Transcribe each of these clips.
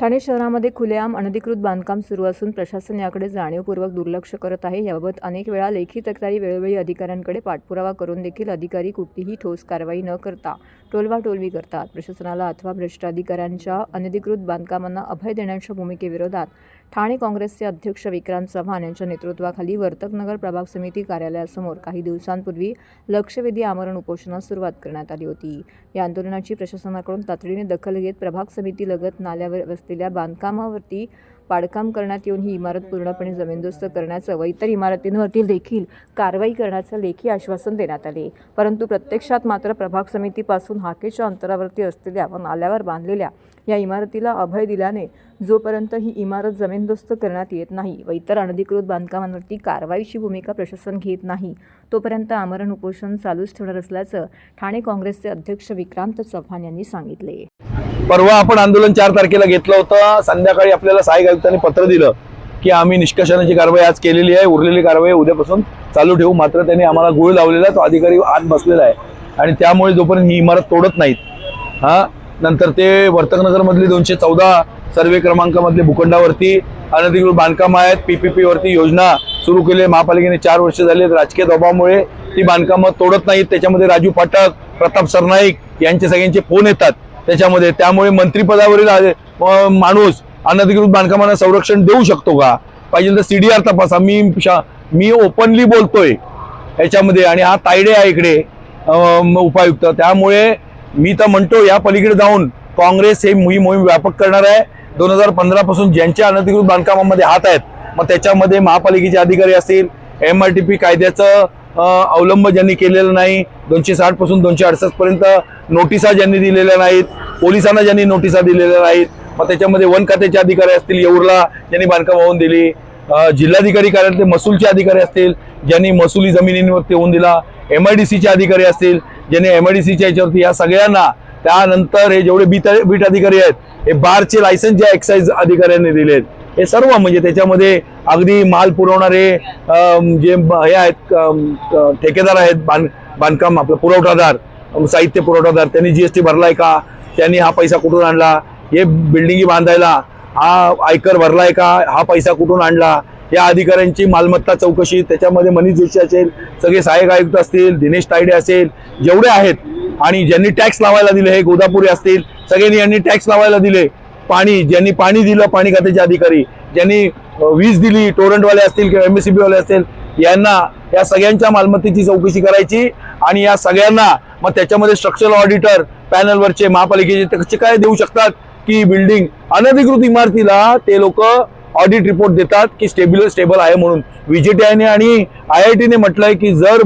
ठाणे शहरामध्ये खुलेआम अनधिकृत बांधकाम सुरू असून प्रशासन याकडे जाणीवपूर्वक दुर्लक्ष करत आहे. याबाबत अनेक वेळा लेखी तक्रारी वेळोवेळी अधिकाऱ्यांकडे पाठपुरावा करून देखील अधिकारी कुठलीही ठोस कारवाई न करता टोलवाटोलवी करतात. प्रशासनाला अथवा भ्रष्ट अधिकाऱ्यांच्या अनधिकृत बांधकामांना अभय देण्याच्या भूमिकेविरोधात ठाणे काँग्रेसचे अध्यक्ष विक्रांत चव्हाण यांच्या नेतृत्वाखाली वर्तकनगर प्रभाग समिती कार्यालयासमोर काही दिवसांपूर्वी लक्षवेधी आमरण उपोषणास सुरुवात करण्यात आली होती. या आंदोलनाची प्रशासनाकडून तातडीने दखल घेत प्रभाग समितीलगत नाल्यावर वसलेल्या बांधकामावरती पाडकाम करण्यात येऊन ही इमारत पूर्णपणे जमीनदोस्त करण्याचं व इतर इमारतींवरती देखील कारवाई करण्याचं लेखी आश्वासन देण्यात आले. परंतु प्रत्यक्षात मात्र प्रभाग समितीपासून हाकेच्या अंतरावरती असलेल्या व नाल्यावर बांधलेल्या या इमारतीला अभय दिल्याने जोपर्यंत ही इमारत जमीनदोस्त करण्यात येत नाही व इतर अनधिकृत बांधकामांवरती कारवाईची भूमिका प्रशासन घेत नाही तोपर्यंत आमरण उपोषण चालूच ठेवणार असल्याचं ठाणे काँग्रेसचे अध्यक्ष विक्रांत चव्हाण यांनी सांगितले. परवा आपण आंदोलन चार तारखेला घेतलं होतं. संध्याकाळी आपल्याला सहाय्यक आयुक्तांनी पत्र दिलं की आम्ही निष्कर्षणाची कारवाई आज केलेली आहे उरलेली कारवाई उद्यापासून चालू ठेवू. मात्र त्यांनी आम्हाला गुळ लावलेला आहे, तो अधिकारी आत बसलेला आहे. आणि त्यामुळे जोपर्यंत ही इमारत तोडत नाहीत हा नंतर ते वर्तकनगरमधली दोनशे चौदा सर्वे क्रमांकामधले भूखंडावरती अनधिकृत बांधकाम आहेत पीपीपी वरती योजना सुरू केली आहे. महापालिकेने चार वर्ष झाली राजकीय दबावामुळे ती बांधकामं तोडत नाहीत. त्याच्यामध्ये राजू पाठक प्रताप सरनाईक यांचे सगळ्यांचे फोन येतात. त्याच्यामध्ये त्यामुळे मंत्रिपदावरील माणूस अनधिकृत बांधकामांना संरक्षण देऊ शकतो का? पाहिजे तर सीडीआर तपासा. मी शा- मी ओपनली बोलतोय याच्यामध्ये आणि हा तायडे आहे इकडे उपायुक्त. त्यामुळे मी तर म्हणतो या पलीकडे जाऊन काँग्रेस हे ही मोहीम व्यापक करणार आहे. दोन हजार पंधरा पासून ज्यांच्या अनधिकृत बांधकामामध्ये हात आहेत मग त्याच्यामध्ये महापालिकेचे अधिकारी असतील एम आर टी पी कायद्याचं अवलंब ज्यांनी केलेला नाही दोनशे साठपासून दोनशे अडसष्ट पर्यंत नोटिसा ज्यांनी दिलेल्या नाहीत पोलिसांना ज्यांनी नोटिसा दिलेल्या नाहीत मग त्याच्यामध्ये वन खात्याचे अधिकारी असतील येऊरला ज्यांनी बांधकाम होऊन दिली जिल्हाधिकारी कार्यालयातले महसूलचे अधिकारी असतील ज्यांनी महसुली जमिनींवरती होऊन दिला एम आय डी सीचे अधिकारी असतील ज्यांनी एम आय डी सीच्या याच्यावरती या सगळ्यांना त्यानंतर हे जेवढे बीट बीट अधिकारी आहेत हे बारचे लायसन्स ज्या एक्साईज अधिकाऱ्यांनी दिले आहेत हे सर्व म्हणजे त्याच्यामध्ये अगदी माल पुरवणारे जे हे आहेत ठेकेदार आहेत बांध बांधकाम आपलं पुरवठादार साहित्य पुरवठादार त्यांनी जीएसटी भरलाय का? त्यांनी हा पैसा कुठून आणला? हे बिल्डिंगी बांधायला हा आयकर भरलाय का? हा पैसा कुठून आणला? या अधिकाऱ्यांची मालमत्ता चौकशी त्याच्यामध्ये मनीष जोशी असेल सगळे सहाय्यक आयुक्त असतील दिनेश तायडे असेल जेवढे आहेत आणि ज्यांनी टॅक्स लावायला दिले हे गोदापुरी असतील सगळ्यांनी यांनी टॅक्स लावायला दिले. पाणी ज्यांनी पाणी दिलं पाणी खात्याचे अधिकारी ज्यांनी वीज दिली टोरंटवाले असतील किंवा एमएससीबी वाले असतील यांना या सगळ्यांच्या मालमत्तेची चौकशी करायची आणि या सगळ्यांना मग त्याच्यामध्ये स्ट्रक्चरल ऑडिटर पॅनलवरचे महापालिकेचे त्याचे कसे काय देऊ शकतात की बिल्डिंग अनधिकृत इमारतीला ते लोक ऑडिट रिपोर्ट देतात की स्टेबल स्टेबल आहे म्हणून. व्हीजीटीआयने आणि आय आय टीने म्हटलंय की जर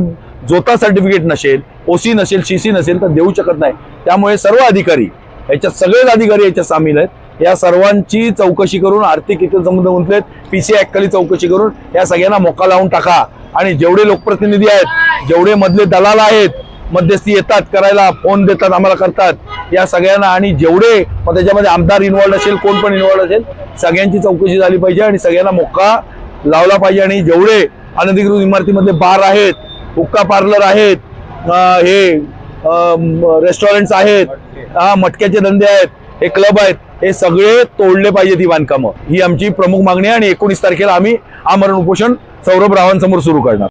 जोता सर्टिफिकेट नसेल ओसी नसेल सी नसेल तर देऊ शकत नाही. त्यामुळे सर्व अधिकारी याच्यात सगळेच अधिकारी याच्यात सामील आहेत. या सर्वांची चौकशी करून आर्थिक इतर संबंध गुंतलेत पीसी खाली चौकशी करून या सगळ्यांना मोका लावून टाका. आणि जेवढे लोकप्रतिनिधी आहेत जेवढे मधले दलाल आहेत मध्यस्थी येतात करायला फोन देतात आम्हाला करतात या सगळ्यांना आणि जेवढे मग त्याच्यामध्ये आमदार इन्वॉल्ड असेल कोण पण इन्वॉल्ड असेल सगळ्यांची चौकशी झाली पाहिजे आणि सगळ्यांना मोका लावला पाहिजे. आणि जेवढे अनधिकृत इमारतीमध्ये बार आहेत हुक्का पार्लर आहेत हे रेस्टॉरंट्स आहेत हा मटक्याचे धंदे आहेत हे क्लब आहेत हे सगळे तोडले पाहिजेत ही बांधकामं. ही आमची प्रमुख मागणी आहे आणि एकोणीस तारखेला आम्ही आमरण उपोषण सौरभ रावांसमोर सुरू करणार.